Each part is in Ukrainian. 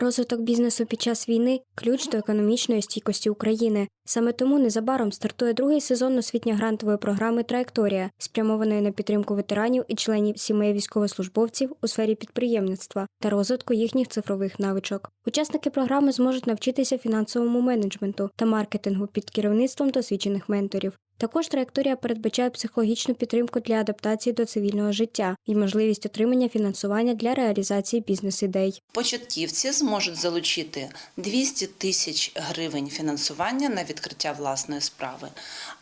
Розвиток бізнесу під час війни ключ до економічної стійкості України. Саме тому незабаром стартує другий сезон освітньо-грантової програми Траєкторія, спрямованої на підтримку ветеранів і членів сімей військовослужбовців у сфері підприємництва та розвитку їхніх цифрових навичок. Учасники програми зможуть навчитися фінансовому менеджменту та маркетингу під керівництвом досвідчених менторів. Також траєкторія передбачає психологічну підтримку для адаптації до цивільного життя і можливість отримання фінансування для реалізації бізнес-ідей. Початківці зможуть залучити 200 тисяч гривень фінансування на відкриття власної справи,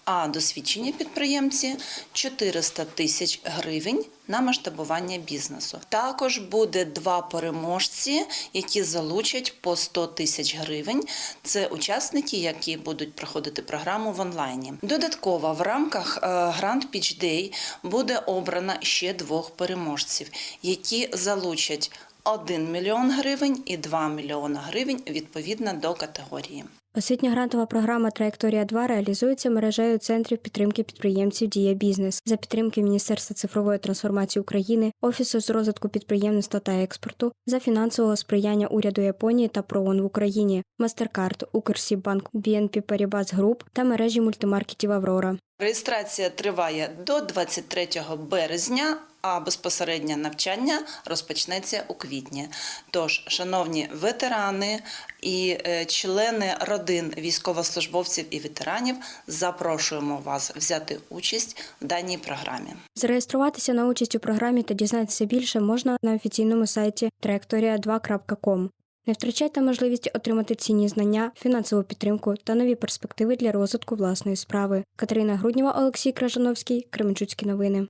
а досвідчені підприємці 400 тисяч гривень на масштабування бізнесу. Також буде два переможці, які залучать по 100 тисяч гривень. Це учасники, які будуть проходити програму в онлайні. Додатково в рамках е, Grand Pitch Day буде обрано ще двох переможців, які залучать 1 мільйон гривень і 2 мільйона гривень відповідно до категорії. Освітньо-грантова програма Траєкторія 2 реалізується мережею центрів підтримки підприємців Дія Бізнес за підтримки Міністерства цифрової трансформації України, Офісу з розвитку підприємництва та експорту, за фінансового сприяння уряду Японії та ПРООН в Україні, Мастеркард, Укрсібанк, BNP Paribas Group та мережі мультимаркетів Аврора. Реєстрація триває до 23 березня, а безпосереднє навчання розпочнеться у квітні. Тож, шановні ветерани і е, члени родин військовослужбовців і ветеранів, запрошуємо вас взяти участь в даній програмі. Зареєструватися на участь у програмі та дізнатися більше можна на офіційному сайті trajektoria2.com. Не втрачайте можливість отримати цінні знання, фінансову підтримку та нові перспективи для розвитку власної справи. Катерина Груднєва, Олексій Кражановський, Кременчуцькі новини.